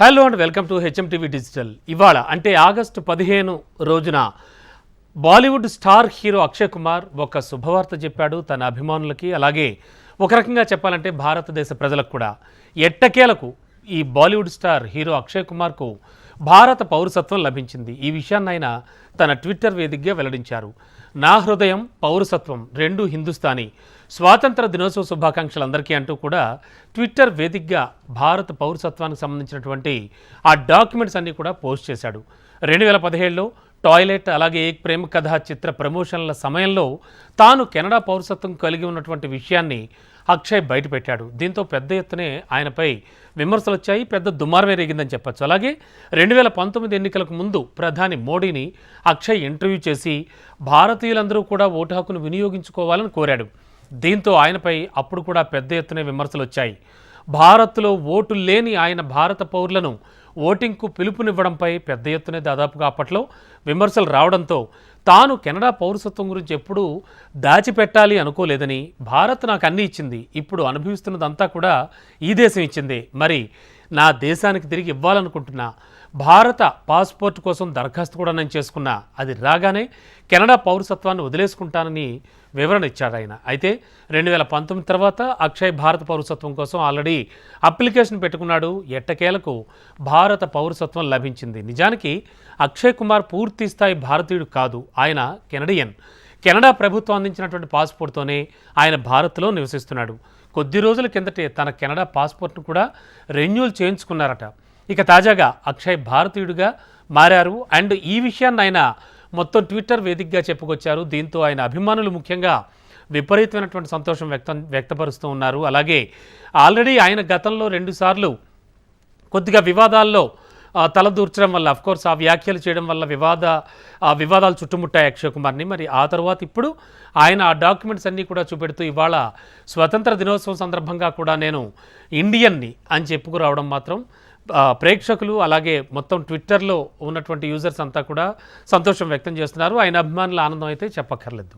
Hello and welcome to HMTV digital ఇవాళ అంటే August పదిహేను రోజున Bollywood star hero Akshay Kumar ఒక శుభవార్త చెప్పాడు తన అభిమానులకి. అలాగే ఒక రకంగా చెప్పాలంటే భారతదేశ ప్రజలకు కూడా. ఎట్టకేలకు ఈ బాలీవుడ్ స్టార్ హీరో అక్షయ్ కుమార్కు భారత పౌరసత్వం లభించింది. ఈ విషయాన్ని ఆయన తన ట్విట్టర్ వేదికగా వెల్లడించారు. నా హృదయం పౌరసత్వం రెండు హిందుస్థానీ. స్వాతంత్ర దినోత్సవ శుభాకాంక్షలు అందరికీ అంటూ కూడా ట్విట్టర్ వేదికగా భారత పౌరసత్వానికి సంబంధించినటువంటి ఆ డాక్యుమెంట్స్ అన్నీ కూడా పోస్ట్ చేశాడు. రెండు వేల పదిహేడులో టాయిలెట్ అలాగే ఏక్ ప్రేమ కథ చిత్ర ప్రమోషన్ల సమయంలో తాను కెనడా పౌరసత్వం కలిగి ఉన్నటువంటి విషయాన్ని అక్షయ్ బయటపెట్టాడు. దీంతో పెద్ద ఎత్తునే ఆయనపై విమర్శలు వచ్చాయి పెద్ద దుమారమే రేగిందని చెప్పొచ్చు. అలాగే రెండు వేల పంతొమ్మిది ఎన్నికలకు ముందు ప్రధాని మోడీని అక్షయ్ ఇంటర్వ్యూ చేసి భారతీయులందరూ కూడా ఓటు హక్కును వినియోగించుకోవాలని కోరాడు. దీంతో ఆయనపై అప్పుడు కూడా పెద్ద ఎత్తున విమర్శలు వచ్చాయి. భారత్లో ఓటు లేని ఆయన భారత పౌరులను ఓటింగ్కు పిలుపునివ్వడంపై పెద్ద ఎత్తున దాదాపుగా అప్పట్లో విమర్శలు రావడంతో తాను కెనడా పౌరసత్వం గురించి ఎప్పుడూ దాచిపెట్టాలి అనుకోలేదని భారత్ నాకు అన్నీ ఇచ్చింది. ఇప్పుడు అనుభవిస్తున్నదంతా కూడా ఈ దేశం ఇచ్చింది. మరి నా దేశానికి తిరిగి ఇవ్వాలనుకుంటున్నా. భారత పాస్పోర్ట్ కోసం దరఖాస్తు కూడా నేను చేసుకున్నా. అది రాగానే కెనడా పౌరసత్వాన్ని వదిలేసుకుంటానని వివరణ ఇచ్చాడు ఆయన. అయితే రెండు వేల పంతొమ్మిది తర్వాత అక్షయ్ భారత పౌరసత్వం కోసం ఆల్రెడీ అప్లికేషన్ పెట్టుకున్నాడు. ఎట్టకేలకు భారత పౌరసత్వం లభించింది. నిజానికి అక్షయ్ కుమార్ పూర్తి స్థాయి భారతీయుడు కాదు. ఆయన కెనడియన్. కెనడా ప్రభుత్వం అందించినటువంటి పాస్పోర్ట్తోనే ఆయన భారత్లో నివసిస్తున్నాడు. కొద్ది రోజుల కిందటే తన కెనడా పాస్పోర్ట్ను కూడా రెన్యూల్ చేయించుకున్నారట. ఇక తాజాగా అక్షయ్ భారతీయుడిగా మారారు. అండ్ ఈ విషయాన్ని ఆయన మొత్తం ట్విట్టర్ వేదికగా చెప్పుకొచ్చారు. దీంతో ఆయన అభిమానులు ముఖ్యంగా విపరీతమైనటువంటి సంతోషం వ్యక్తం వ్యక్తపరుస్తూ ఉన్నారు. అలాగే ఆల్రెడీ ఆయన గతంలో రెండుసార్లు కొద్దిగా వివాదాల్లో తలదూర్చడం వల్ల కోర్స్ ఆ వ్యాఖ్యలు చేయడం వల్ల వివాద ఆ వివాదాలు చుట్టుముట్టాయి అక్షయ్ కుమార్ని. మరి ఆ తర్వాత ఇప్పుడు ఆయన ఆ డాక్యుమెంట్స్ అన్నీ కూడా చూపెడుతూ ఇవాళ స్వతంత్ర దినోత్సవం సందర్భంగా కూడా నేను ఇండియన్ని అని చెప్పుకురావడం మాత్రం ప్రేక్షకులు అలాగే మొత్తం ట్విట్టర్లో ఉన్నటువంటి యూజర్స్ అంతా కూడా సంతోషం వ్యక్తం చేస్తున్నారు. ఆయన అభిమానుల ఆనందం అయితే చెప్పక్కర్లేదు.